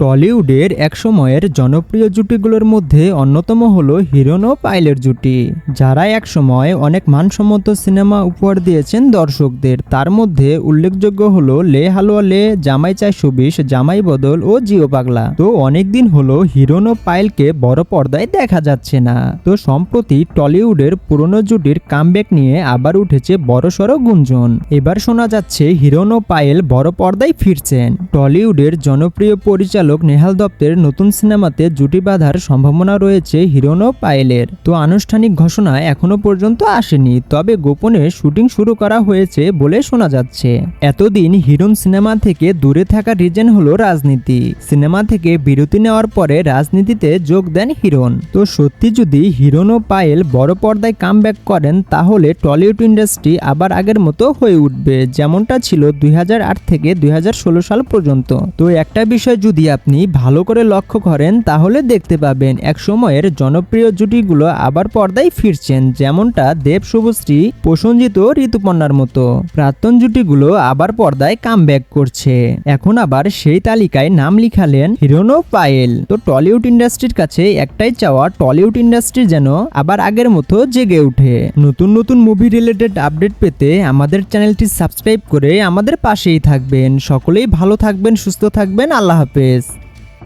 টলিউডের একসময়ের জনপ্রিয় জুটিগুলোর মধ্যে অন্যতম হলো হিরোন ও পাইলের জুটি, যারা একসময় অনেক মানসম্মত সিনেমা উপহার দিয়েছেন দর্শকদের। তার মধ্যে উল্লেখযোগ্য হলো লে হালুয়া লে, জামাই চাই সুবিশ, জামাই বদল ও জিও পাগলা। তো অনেকদিন হলো হিরোন ও পাইলকে বড় পর্দায় দেখা যাচ্ছে না। তো সম্প্রতি টলিউডের পুরনো জুটির কামব্যাক নিয়ে আবার উঠেছে বড়সড় গুঞ্জন। এবার শোনা যাচ্ছে হিরোন ও পায়েল বড় পর্দায় ফিরছেন। টলিউডের জনপ্রিয় পরিচালক নেহাল দত্তের নতুন সিনেমাতে জুটি বাঁধার সম্ভাবনা রয়েছে হিরোন ও পায়েলের। তো আনুষ্ঠানিক ঘোষণা এখনও পর্যন্ত আসেনি, তবে গোপনে শুটিং শুরু করা হয়েছে বলে শোনা যাচ্ছে। এতদিন হিরোন সিনেমা থেকে দূরে থাকার রিজন হলো রাজনীতি। সিনেমা থেকে বিরতি নেওয়ার পরে রাজনীতিতে যোগ দেন হিরোন। তো সত্যি যদি হিরোন ও পায়েল বড় পর্দায় কাম করেন, তাহলে টলিউড ইন্ডাস্ট্রি আবার আগের মতো হয়ে উঠবে, যেমনটা ছিল দুই হাজার আট থেকে দুই হাজার ষোলো সাল পর্যন্ত। তো একটা বিষয় যদি আপনি ভালো করে লক্ষ্য করেন, তাহলে দেখতে পাবেন এক সময়ের জনপ্রিয় জুটিগুলো আবার পর্দায় ফিরছেন, যেমনটা দেব শুভশ্রী প্রসঞ্জিত ঋতুপর্ণার মতো। প্রাক্তন জুটিগুলো আবার পর্দায় কাম করছে। এখন আবার সেই তালিকায় নাম লিখালেন হিরোন পায়েল। তো টলিউড ইন্ডাস্ট্রির কাছে একটাই চাওয়া, টলিউড ইন্ডাস্ট্রি যেন আবার আগের মতো জেগে ওঠে। নতুন নতুন মুভি রিলেটেড আপডেট পেতে আমাদের চ্যানেলটি সাবস্ক্রাইব করে আমাদের পাশেই থাকবেন। সকলেই ভালো থাকবেন, সুস্থ থাকবেন, আল্লাহ হাফেজ।